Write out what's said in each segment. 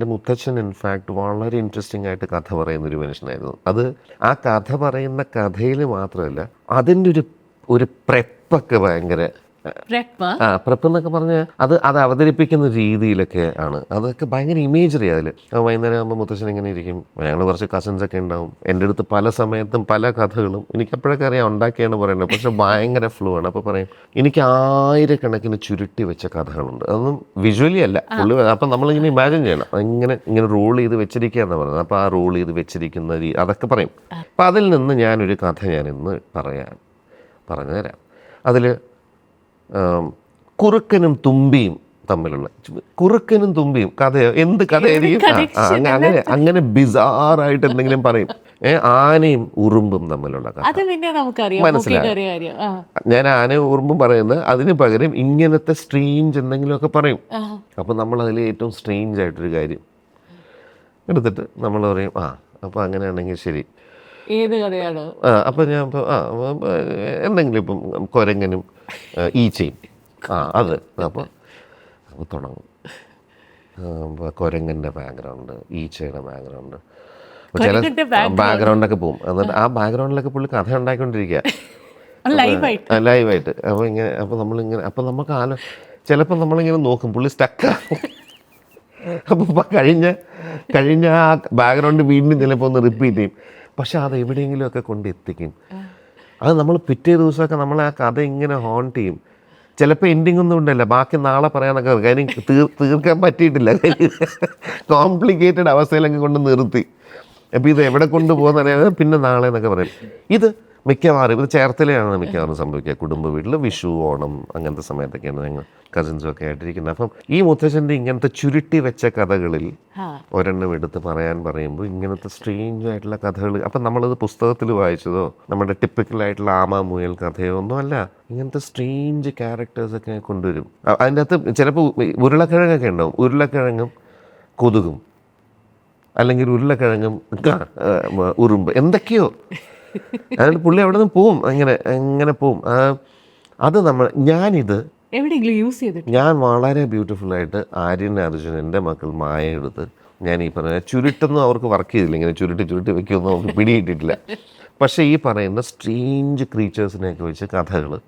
എന്റെ മുത്തച്ഛൻ ഇൻഫാക്ട് വളരെ ഇൻട്രസ്റ്റിംഗ് ആയിട്ട് കഥ പറയുന്ന ഒരു മനുഷ്യനായിരുന്നു. അത് ആ കഥ പറയുന്ന കഥയിൽ മാത്രമല്ല അതിന്റെ ഒരു ഒരു പ്രെപ്പൊക്കെ ഭയങ്കര ആ? പ്രെപ്പ് എന്നൊക്കെ പറഞ്ഞ അത് അത് അവതരിപ്പിക്കുന്ന രീതിയിലൊക്കെ ആണ്. അതൊക്കെ ഭയങ്കര ഇമേജറി അതിൽ വൈകുന്നേരം ആകുമ്പോൾ മുത്തശ്ശൻ ഇങ്ങനെ ഇരിക്കും? ഞങ്ങൾ കുറച്ച് കസിൻസ് ഒക്കെ ഉണ്ടാവും. എന്റെ അടുത്ത് പല സമയത്തും പല കഥകളും എനിക്ക് അപ്പോഴൊക്കെ അറിയാം ഉണ്ടാക്കിയാണ് പറയുന്നത്. പക്ഷെ ഭയങ്കര ഫ്ലൂ ആണ്. അപ്പോൾ പറയും എനിക്ക് ആയിരക്കണക്കിന് ചുരുട്ടി വെച്ച കഥകളുണ്ട്. അതൊന്നും വിഷ്വലി അല്ല. പുള്ളി അപ്പം നമ്മളിങ്ങനെ ഇമാജിൻ ചെയ്യണം. ഇങ്ങനെ ഇങ്ങനെ റോൾ ചെയ്ത് വെച്ചിരിക്കുക എന്ന് പറയുന്നത്. അപ്പോൾ ആ റോൾ ചെയ്ത് വെച്ചിരിക്കുന്ന രീതി അതൊക്കെ പറയും. അപ്പം അതിൽ നിന്ന് ഞാനൊരു കഥ ഞാൻ ഇന്ന് പറയാൻ പറഞ്ഞു തരാം അതിൽ കുറുക്കനും തുമ്പിയും തമ്മിലുള്ള കുറുക്കനും തുമ്പിയും കഥയോ എന്ത് കഥയായിരിക്കും അങ്ങനെ അങ്ങനെ ബിസാറായിട്ട് എന്തെങ്കിലും പറയും. ആനയും ഉറുമ്പും തമ്മിലുള്ള കഥ. മനസ്സിലായി? ഞാൻ ആനയും ഉറുമ്പും പറയുന്നത് അതിന് പകരം ഇങ്ങനത്തെ സ്ട്രേഞ്ച് എന്തെങ്കിലുമൊക്കെ പറയും. അപ്പം നമ്മൾ അതിൽ ഏറ്റവും സ്ട്രേഞ്ച് ആയിട്ടൊരു കാര്യം എടുത്തിട്ട് നമ്മൾ പറയും ആ അപ്പോൾ അങ്ങനെയാണെങ്കിൽ ശരി. ഏത് കഥയാണ്? ആ അപ്പം ഞാൻ ഇപ്പം ആ അപ്പം, ഏ, എന്തെങ്കിലും ഇപ്പം കുരങ്ങനും ഈച്ചയും. ആ അത്. അപ്പോൾ അപ്പോൾ തുടങ്ങും. കുരങ്ങന്റെ ബാക്ക്ഗ്രൗണ്ട് ഈച്ചയുടെ ബാക്ക്ഗ്രൗണ്ട് ചില. ബാക്ക്ഗ്രൗണ്ടൊക്കെ പോകും എന്നിട്ട് ആ. ബാക്ക്ഗ്രൗണ്ടിലൊക്കെ പുള്ളി കഥ ഉണ്ടാക്കിക്കൊണ്ടിരിക്കുക ലൈവായിട്ട് അപ്പൊ അപ്പോൾ ഇങ്ങനെ അപ്പോൾ നമ്മളിങ്ങനെ അപ്പോൾ നമുക്ക് ആലോ ചിലപ്പോൾ നമ്മളിങ്ങനെ നോക്കും. പുള്ളി സ്റ്റക്കാകും അപ്പോൾ ഇപ്പം കഴിഞ്ഞ കഴിഞ്ഞ ആ ബാക്ക്ഗ്രൗണ്ട് വീണ്ടും ചിലപ്പോൾ ഒന്ന് റിപ്പീറ്റ് ചെയ്യും. പക്ഷെ അത് എവിടെയെങ്കിലുമൊക്കെ കൊണ്ട് എത്തിക്കും അത് നമ്മൾ പിറ്റേ ദിവസമൊക്കെ നമ്മൾ ആ കഥ ഇങ്ങനെ ഹോണ്ട് ചെയ്യും. ചിലപ്പോൾ എൻഡിങ് ഒന്നും ഉണ്ടല്ല. ബാക്കി നാളെ പറയാനൊക്കെ പറയും. കാര്യം തീർക്കാൻ പറ്റിയിട്ടില്ല. കോംപ്ലിക്കേറ്റഡ് അവസ്ഥയിലൊക്കെ കൊണ്ട് നിർത്തി. അപ്പോൾ ഇത് എവിടെ കൊണ്ടുപോകുന്ന പിന്നെ നാളെ എന്നൊക്കെ പറയും. ഇത് മിക്കവാറും ഇത് ചേർത്തലയാണ് മിക്കവാറും സംഭവിക്കുക. കുടുംബ വീട്ടിൽ വിഷു ഓണം അങ്ങനത്തെ സമയത്തൊക്കെയാണ് ഞങ്ങൾ കസിൻസും ഒക്കെ ആയിട്ടിരിക്കുന്നത്. അപ്പം ഈ മുത്തച്ഛന്റെ ഇങ്ങനത്തെ ചുരുട്ടി വെച്ച കഥകളിൽ ഒരെണ്ണം എടുത്ത് പറയാൻ പറയുമ്പോൾ ഇങ്ങനത്തെ സ്ട്രേഞ്ച് ആയിട്ടുള്ള കഥകൾ അപ്പം നമ്മളത് പുസ്തകത്തിൽ വായിച്ചതോ നമ്മുടെ ടിപ്പിക്കൽ ആയിട്ടുള്ള ആമ മുയൽ കഥയോ ഒന്നും അല്ല. ഇങ്ങനത്തെ സ്ട്രേഞ്ച് ക്യാരക്ടേഴ്സൊക്കെ കൊണ്ടുവരും. അതിന്റെ അകത്ത് ചിലപ്പോൾ ഉരുളക്കിഴങ്ങൊക്കെ ഉണ്ടാവും. ഉരുളക്കിഴങ്ങും കൊതുകും. അല്ലെങ്കിൽ ഉരുളക്കിഴങ്ങും ഉറുമ്പ്. എന്തൊക്കെയോ. അതിൽ പുള്ളി അവിടെ നിന്ന് പോവും. അങ്ങനെ അങ്ങനെ പോവും. അത് നമ്മൾ ഞാനിത് എവിടെയെങ്കിലും യൂസ് ചെയ്തിട്ട്? ഞാൻ വളരെ ബ്യൂട്ടിഫുൾ ആയിട്ട് ആര്യൻ അർജുൻ എന്റെ മക്കൾ മായ എടുത്ത് ഞാൻ ഈ പറഞ്ഞ ചുരുട്ടൊന്നും അവർക്ക് വർക്ക് ചെയ്തില്ല. ഇങ്ങനെ ചുരുട്ടി ചുരുട്ടി വെക്കൊന്നും അവർക്ക് പിടിയിട്ടിട്ടില്ല പക്ഷേ ഈ പറയുന്ന സ്ട്രേഞ്ച് ക്രീച്ചേഴ്സിനെയൊക്കെ വെച്ച് കഥകൾ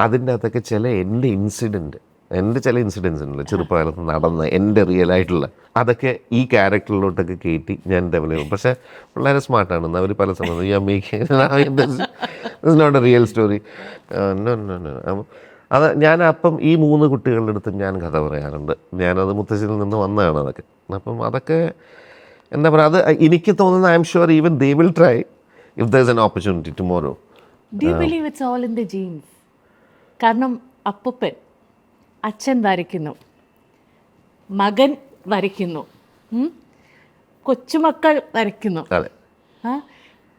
അതിന്റെ അകത്തൊക്കെ ചില എന്റെ ഇൻസിഡന്റ് എന്റെ ചില ഇൻസിഡൻസ് ഉണ്ടല്ലോ ചെറുപ്പകാലത്ത് നടന്ന എന്റെ റിയൽ ആയിട്ടുള്ള അതൊക്കെ ഈ ക്യാരക്ടറിലോട്ടൊക്കെ കയറ്റി ഞാൻ ഡെവലപ്പ് ചെയ്യും. പക്ഷേ വളരെ സ്മാർട്ടാണ് അവർ പല സമയത്ത് ഈ അമ്മയ്ക്ക് നോട്ട് എ റിയൽ സ്റ്റോറി അത് ഞാൻ അപ്പം ഈ മൂന്ന് കുട്ടികളുടെ അടുത്തും ഞാൻ കഥ പറയാറുണ്ട്. ഞാനത് മുത്തശ്ശിയിൽ നിന്ന് വന്നതാണ് അതൊക്കെ. അപ്പം അതൊക്കെ എന്താ പറയുക അത് എനിക്ക് തോന്നുന്നത് I'm sure even they will try if there is an opportunity tomorrow believe in genes കാരണം അപ്പൂപ്പൻ അച്ഛൻ വരയ്ക്കുന്നു. മകൻ വരയ്ക്കുന്നു. കൊച്ചുമക്കൾ വരയ്ക്കുന്നു.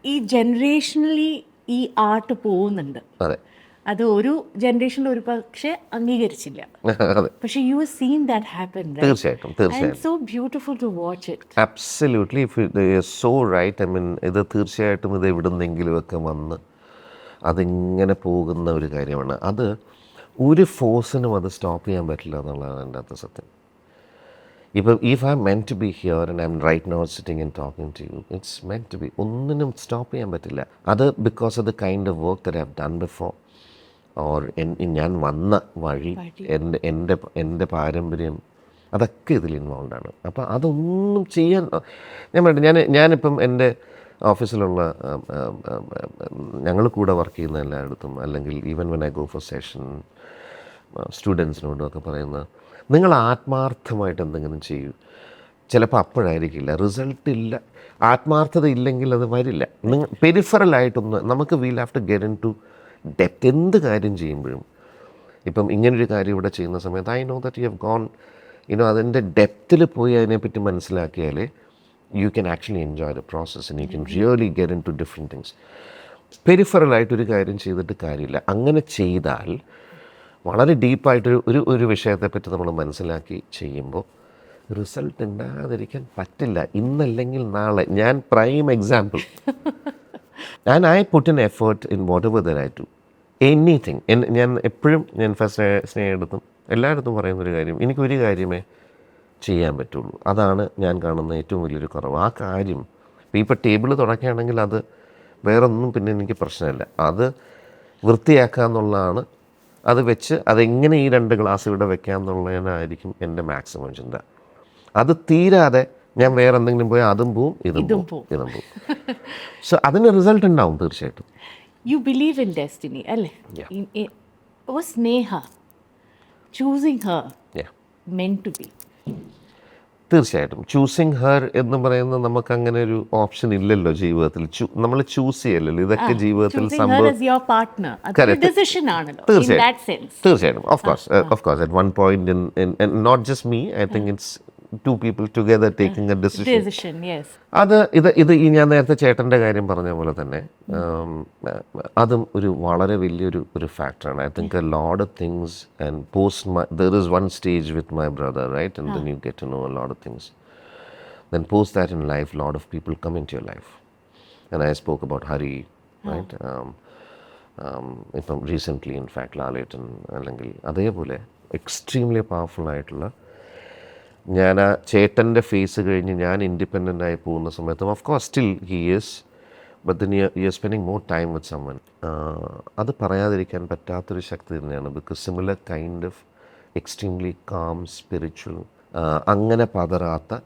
ഈ ജനറേഷനലി ഈ ആർട്ട് പോകുന്നുണ്ട്. അതെ. ഒരു ജനറേഷനിൽ ഒരു പക്ഷേ അംഗീകരിച്ചില്ല. പക്ഷേ യു സീൻ ദാറ്റ് ഹാപ്പൻ തീർച്ചയായിട്ടും ആൻഡ് തീർച്ചയായിട്ടും so beautiful to watch it absolutely so right I mean ഇത് തീർച്ചയായിട്ടും ഇത് എവിടുന്നെങ്കിലുമൊക്കെ വന്ന് അതിങ്ങനെ പോകുന്ന ഒരു കാര്യമാണ്. അത് ഒരു ഫോഴ്സിനും അത് സ്റ്റോപ്പ് ചെയ്യാൻ പറ്റില്ല എന്നുള്ളതാണ് എന്റെ അകത്ത് സത്യം. ഇപ്പം if I meant to be here and I'm right now sitting and talking to you it's meant to be ഒന്നിനും സ്റ്റോപ്പ് ചെയ്യാൻ പറ്റില്ല. അത് because of the kind of work that have done before or ഞാൻ വന്ന വഴി എന്റെ എന്റെ എന്റെ പാരമ്പര്യം അതൊക്കെ ഇതിൽ ഇൻവോൾവ് ആണ്. അപ്പോൾ അതൊന്നും ചെയ്യാൻ ഞാൻ പറയട്ടെ ഞാൻ ഞാനിപ്പം എന്റെ ഓഫീസിലുള്ള ഞങ്ങൾ കൂടെ വർക്ക് ചെയ്യുന്ന എല്ലായിടത്തും അല്ലെങ്കിൽ even when I go for session സ്റ്റുഡൻസിനോടും ഒക്കെ പറയുന്നത് നിങ്ങൾ ആത്മാർത്ഥമായിട്ട് എന്തെങ്കിലും ചെയ്യൂ. ചിലപ്പോൾ അപ്പോഴായിരിക്കില്ല. റിസൾട്ട് ഇല്ല. ആത്മാർത്ഥത ഇല്ലെങ്കിൽ അത് വരില്ല. നിങ്ങൾ പെരിഫറലായിട്ടൊന്ന് നമുക്ക് we'll have to get into depth എന്ത് കാര്യം ചെയ്യുമ്പോഴും. ഇപ്പം ഇങ്ങനൊരു കാര്യം ഇവിടെ ചെയ്യുന്ന സമയത്ത് I know that you have gone you know അതിന്റെ ഡെപ്തിൽ പോയി അതിനെപ്പറ്റി മനസ്സിലാക്കിയാൽ you can actually enjoy the process and you can really get into different things പെരിഫറലായിട്ടൊരു കാര്യം ചെയ്തിട്ട് കാര്യമില്ല. അങ്ങനെ ചെയ്താൽ വളരെ ഡീപ്പായിട്ട് ഒരു ഒരു വിഷയത്തെപ്പറ്റി നമ്മൾ മനസ്സിലാക്കി ചെയ്യുമ്പോൾ റിസൾട്ട് ഉണ്ടാകാതിരിക്കാൻ പറ്റില്ല. ഇന്നല്ലെങ്കിൽ നാളെ. ഞാൻ പ്രൈം എക്സാമ്പിൾ ഞാൻ I put in effort in whatever there I do anything ഞാൻ എപ്പോഴും ഞാൻ ഫസ്റ്റ് സ്നേഹം എടുത്തും എല്ലായിടത്തും പറയുന്നൊരു കാര്യം. എനിക്കൊരു കാര്യമേ ചെയ്യാൻ പറ്റുള്ളൂ. അതാണ് ഞാൻ കാണുന്ന ഏറ്റവും വലിയൊരു കുറവ്. ആ കാര്യം ഇപ്പം ഇപ്പോൾ ടേബിൾ തുടക്കുകയാണെങ്കിൽ അത് വേറൊന്നും പിന്നെ എനിക്ക് പ്രശ്നമില്ല. അത് വൃത്തിയാക്കുക എന്നുള്ളതാണ്. അത് വെച്ച് അതെങ്ങനെ ഈ രണ്ട് ഗ്ലാസ് ഇവിടെ വെക്കാം എന്നുള്ളതിനായിരിക്കും എന്റെ മാക്സിമം ചിന്ത. അത് തീരാതെ ഞാൻ വേറെ എന്തെങ്കിലും പോയാൽ അതും പോവും ഇതും ഇതും പോവും ഇതും പോവും. സോ അതിന് റിസൾട്ട് ഉണ്ടാവും തീർച്ചയായിട്ടും. യു ബിലീവ് ഇൻ ഡെസ്റ്റിനി അല്ലേ? Sneha. Choosing her. Meant to be തീർച്ചയായിട്ടും. ചൂസിങ് ഹെർ എന്ന് പറയുന്ന നമുക്ക് അങ്ങനെ ഒരു ഓപ്ഷൻ ഇല്ലല്ലോ ജീവിതത്തിൽ. നമ്മൾ ചൂസ് ചെയ്യല്ലോ ഇതൊക്കെ ജീവിതത്തിൽ തീർച്ചയായിട്ടും. Of course of course at one point not just me I think it's two people together taking a decision അത് ഇത് ഇത് ഈ ഞാൻ നേരത്തെ ചേട്ടന്റെ കാര്യം പറഞ്ഞ പോലെ തന്നെ അതും ഒരു വളരെ വലിയൊരു ഒരു ഫാക്ടറാണ് I think a load of things and post my there is one stage with my brother right and then you get to know a load of things then post that in life lot of people come into your life. And i spoke about hari right? Um, um, ഇപ്പം recently in fact ലാലേട്ടൻ അല്ലെങ്കിൽ അതേപോലെ extremely powerful ആയിട്ടുള്ള ഞാൻ ആ ചേട്ടന്റെ face കഴിഞ്ഞ് ഞാൻ ഇൻഡിപെൻഡന്റ് ആയി പോകുന്ന സമയത്തും of course still he is but then you you spending more time with someone അത് പറയാതിരിക്കാൻ പറ്റാത്തൊരു ശക്തി തന്നെയാണ്. Because similar kind of extremely calm spiritual അങ്ങനെ പതറാത്ത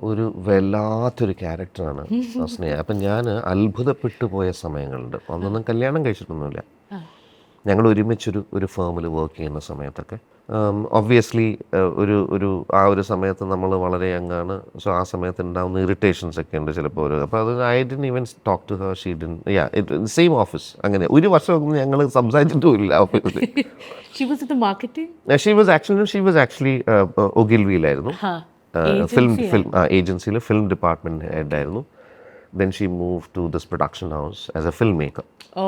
ഒരു വല്ലാത്തൊരു ക്യാരക്ടറാണ് സ്നേഹ. അപ്പം ഞാൻ അത്ഭുതപ്പെട്ടു പോയ സമയങ്ങളുണ്ട്. അന്നൊന്നും കല്യാണം കഴിച്ചിട്ടൊന്നുമില്ല. ഞങ്ങൾ ഒരുമിച്ചൊരു ഒരു ഫേമിൽ വർക്ക് ചെയ്യുന്ന സമയത്തൊക്കെ. ഒബ്വിയസ്ലി ഒരു ഒരു ആ ഒരു സമയത്ത് നമ്മൾ വളരെ അങ്ങാണ് സോ ആ സമയത്ത് ഉണ്ടാകുന്ന ഇറിറ്റേഷൻസ് ഒക്കെ ഉണ്ട് ചിലപ്പോൾ ഒരു അപ്പോൾ അത് I didn't even talk to her she didn't yeah same office അങ്ങനെ. ഒരു വർഷം ഞങ്ങൾ സംസാരിച്ചിട്ടുമില്ല ഓഫീസിൽ she was actually she was actually ഒഗിൽവിയിലായിരുന്നു. Film film ഏജൻസിയിൽ film department ഹെഡായിരുന്നു then she move to this production house as a filmmaker oh.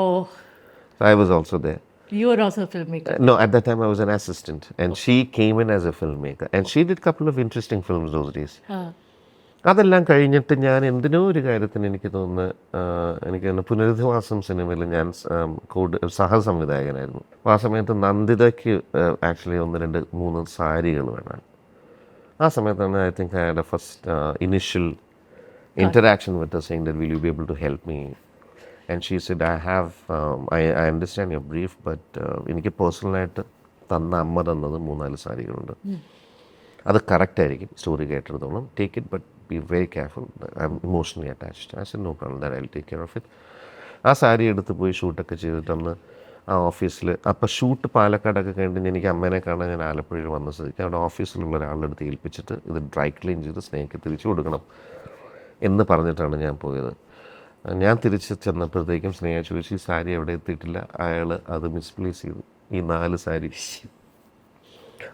I was also there you also a filmmaker. Uh, No, at that time I was an assistant, and she came in as a filmmaker, and she did a couple of interesting films those days. അതെല്ലാം കഴിഞ്ഞിട്ട് ഞാൻ എന്തിനോ ഒരു കാര്യത്തിന് എനിക്ക് തോന്നുന്നു എനിക്ക് പുനരധിവാസം സിനിമയിൽ ഞാൻ കൂട് സഹസംവിധായകനായിരുന്നു. ആ സമയത്ത് നന്ദിതയ്ക്ക് ആക്ച്വലി ഒന്ന് രണ്ട് മൂന്ന് സാരികൾ വേണം. ആ സമയത്താണ് I think I had a first initial interaction with her saying that will you be able to help me she she I have I I understand your brief but എനിക്ക് പേഴ്സണലായിട്ട് തന്ന അമ്മ തന്നത് മൂന്നാൽ സാരികളുണ്ട്. അത് കറക്റ്റ് ആയിരിക്കും. Story കേട്ടിടത്തോളം take it but be very careful I'm emotionally attached I say no problem that I take care of it ആ സാരി എടുത്ത് പോയി ഷൂട്ടൊക്കെ ചെയ്തിട്ട് അന്ന് ആ ഓഫീസിൽ അപ്പോൾ ഷൂട്ട് പാലക്കാടൊക്കെ കഴിഞ്ഞിട്ട് എനിക്ക് അമ്മേനെ കാണാൻ ഞാൻ ആലപ്പുഴയിൽ വന്ന സ്ഥിതിക്ക് അവിടെ ഓഫീസിലുള്ള ഒരാളുടെ അടുത്ത് ഏൽപ്പിച്ചിട്ട് ഇത് ഡ്രൈ ക്ലീൻ ചെയ്ത് സ്നേഹിക്ക് തിരിച്ചു കൊടുക്കണം എന്ന് പറഞ്ഞിട്ടാണ് ഞാൻ പോയത്. ഞാൻ തിരിച്ച് ചെന്നപ്പോഴത്തേക്കും സ്നേഹ ചോദിച്ചു ഈ സാരി എവിടെ എത്തിയിട്ടില്ല? അയാൾ അത് മിസ്പ്ലേസ് ചെയ്തു. ഈ നാല് സാരി.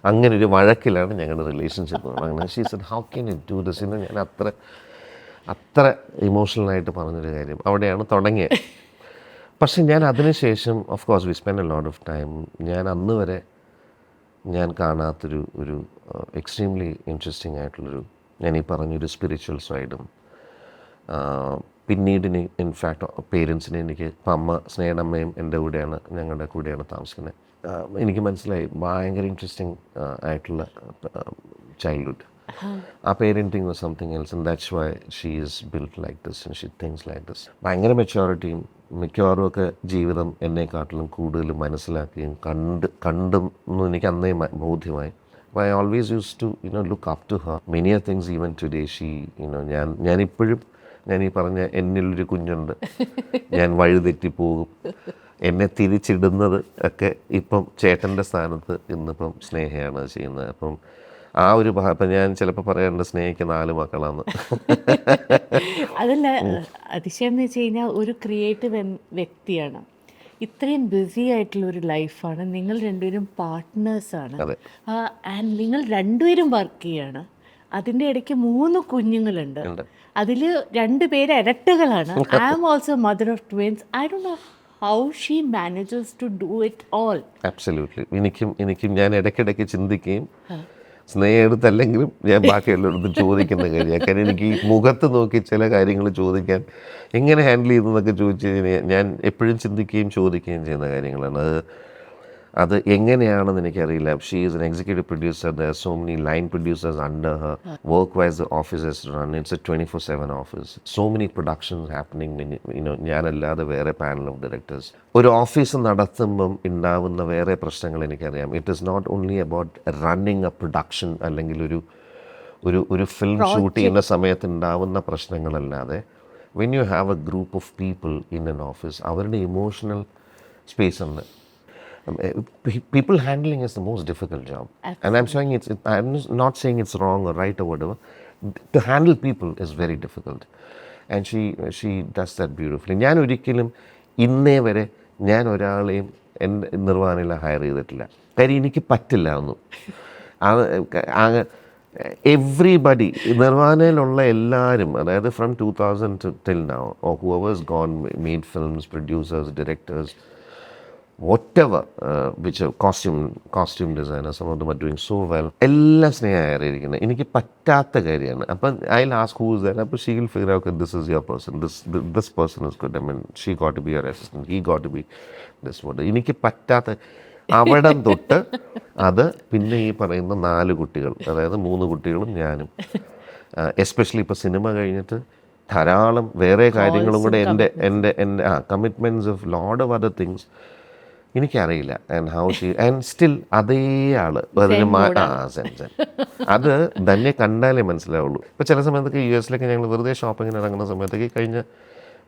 അങ്ങനെ ഒരു വഴക്കിലാണ് ഞങ്ങളുടെ റിലേഷൻഷിപ്പ് അങ്ങനെ she said how can you do this എന്ന് ഞാൻ അത്ര അത്ര ഇമോഷണലായിട്ട് പറഞ്ഞൊരു കാര്യം. അവിടെയാണ് തുടങ്ങിയത്. പക്ഷെ ഞാൻ അതിനുശേഷം of course we spend a lot of time ഞാൻ അന്ന് വരെ ഞാൻ കാണാത്തൊരു ഒരു എക്സ്ട്രീംലി ഇൻട്രസ്റ്റിംഗ് ആയിട്ടുള്ളൊരു ഞാൻ ഈ പറഞ്ഞൊരു സ്പിരിച്വൽ സൈഡും പിന്നീട് ഇൻഫാക്ട് പേരൻസിനെ എനിക്ക് ഇപ്പം അമ്മ സ്നേഹമ്മയും എന്റെ കൂടെയാണ് ഞങ്ങളുടെ കൂടെയാണ് താമസിക്കുന്നത്. എനിക്ക് മനസ്സിലായി ഭയങ്കര ഇൻട്രസ്റ്റിംഗ് ആയിട്ടുള്ള ചൈൽഡ്ഹുഡ് ആ parenting was something else and that's why she is build like this and she things like this ഭയങ്കര മെച്ചോറിറ്റിയും മിക്കവാറും ഒക്കെ ജീവിതം എന്നെക്കാട്ടിലും കൂടുതൽ മനസ്സിലാക്കുകയും കണ്ട് കണ്ടും എന്ന് എനിക്ക് അന്നേ ബോധ്യമായി. അപ്പോൾ I always use to you know look up to her many are things even today she you know ഞാൻ ഞാനിപ്പോഴും ഞാൻ ഈ പറഞ്ഞ എന്നിലൊരു കുഞ്ഞുണ്ട്. ഞാൻ വഴുതെറ്റി പോകും. എന്നെ തിരിച്ചിടുന്നത് ഒക്കെ ഇപ്പം ചേട്ടന്റെ സ്ഥാനത്ത് ഇന്നിപ്പം സ്നേഹയാണ് ചെയ്യുന്നത്. അപ്പം ആ ഒരു ഇപ്പം ഞാൻ ചിലപ്പോൾ പറയാറുണ്ട് സ്നേഹിക്ക് നാല് മക്കളാണ് അതല്ല അതിശയം എന്ന് വെച്ച് കഴിഞ്ഞാൽ ഒരു ക്രിയേറ്റീവ് വ്യക്തിയാണ്. ഇത്രയും ബിസി ആയിട്ടുള്ള ഒരു ലൈഫാണ്. നിങ്ങൾ രണ്ടുപേരും പാർട്ട്നേഴ്സാണ്. ആൻഡ് നിങ്ങൾ രണ്ടുപേരും വർക്ക് ചെയ്യാണ്. അതിന്റെ ഇടയ്ക്ക് മൂന്ന് കുഞ്ഞുങ്ങളുണ്ട്. അതിൽ രണ്ട് പേര് ഇരട്ടകളാണ്. I am also mother of twins I Dr know how she manages to do it all absolutely എനിക്കും എനിക്കും ഞാൻ ഇടയ്ക്കിടയ്ക്ക് ചിന്തിക്കുകയും സ്നേഹം എടുത്തല്ലെങ്കിലും ഞാൻ ബാക്കിയുള്ളവരടുത്ത് ചോദിക്കുന്ന കാര്യമാണ്. കാരണം എനിക്ക് ഈ മുഖത്ത് നോക്കി ചില കാര്യങ്ങൾ ചോദിക്കാൻ എങ്ങനെ ഹാൻഡിൽ ചെയ്യുന്നതെന്നൊക്കെ ചോദിച്ചു കഴിഞ്ഞാൽ ഞാൻ എപ്പോഴും ചിന്തിക്കുകയും ചോദിക്കുകയും ചെയ്യുന്ന കാര്യങ്ങളാണ്. അത് അത് എങ്ങനെയാണെന്ന് എനിക്കറിയില്ല. She is an executive producer there so many line producers under her work wise the offices run it's a twenty four seven office so many productions happening you know ഞാനല്ലാതെ വേറെ പാനൽ ഓഫ് ഡയറക്ടേഴ്സ് ഒരു office നടത്തുമ്പം ഉണ്ടാവുന്ന വേറെ പ്രശ്നങ്ങൾ എനിക്കറിയാം. It is not only about running a production അല്ലെങ്കിൽ ഒരു ഒരു ഒരു ഫിലിം ഷൂട്ട് ചെയ്യുന്ന സമയത്ത് ഉണ്ടാവുന്ന പ്രശ്നങ്ങളല്ലാതെ when you have a group of people in an office അവരുടെ ഇമോഷണൽ സ്പേസ് ഉണ്ട്. People people handling is the most difficult job. Absolutely. And I'm saying it's, it, I'm not saying it's wrong or whatever To handle people is very difficult. And she she does that beautifully ഞാൻ ഒരിക്കലും ഇന്നേ വരെ ഞാൻ ഒരാളെയും എന്റെ നിർവഹണയിൽ higher ചെയ്തിട്ടില്ല കാര്യം എനിക്ക് പറ്റില്ല ഒന്നും എവ്രിബഡി നിർവാനയിലുള്ള എല്ലാവരും അതായത് from two thousand till now oh whoever's gone made films producers directors whatever which costume costume costume costume designers some of them are doing so well. എല്ലാം സ്നേഹമായിരിക്കുന്നത് എനിക്ക് പറ്റാത്ത കാര്യമാണ്. അപ്പം ഐ ലാസ്റ്റ് ഹൂ ഇസ് അപ്പോൾ she will figure out this is your person this this person is good I mean she got to be your assistant he got to be this what എനിക്ക് പറ്റാത്ത അവിടം തൊട്ട് അത് പിന്നെ ഈ പറയുന്ന നാല് കുട്ടികൾ അതായത് മൂന്ന് കുട്ടികളും ഞാനും. എസ്പെഷ്യലി ഇപ്പോൾ സിനിമ കഴിഞ്ഞിട്ട് ധാരാളം വേറെ കാര്യങ്ങളും കൂടെ എന്റെ എന്റെ എന്റെ ആ commitments of load of other things എനിക്കറിയില്ല. And how she and still അതേ ആൾ. അതിന് അത് തന്നെ കണ്ടാലേ മനസ്സിലാവുള്ളൂ. ഇപ്പോൾ ചില സമയത്തൊക്കെ യു എസിലൊക്കെ ഞങ്ങൾ വെറുതെ ഷോപ്പിങ്ങിന് ഇറങ്ങുന്ന സമയത്തൊക്കെ കഴിഞ്ഞ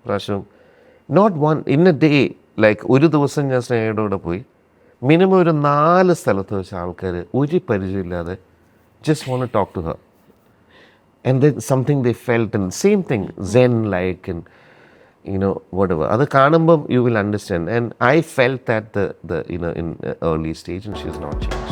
പ്രാവശ്യം not one in a day like ഒരു ദിവസം ഞാൻ സ്നേഹയുടെ കൂടെ പോയി. മിനിമം ഒരു നാല് സ്ഥലത്ത് വെച്ച ആൾക്കാർ ഒരു പരിചയമില്ലാതെ just won't talk to her and something they felt and same thing then like and you know whatever അത് കാണുമ്പം will understand and i felt that the the you know in uh, early stage and she's not changed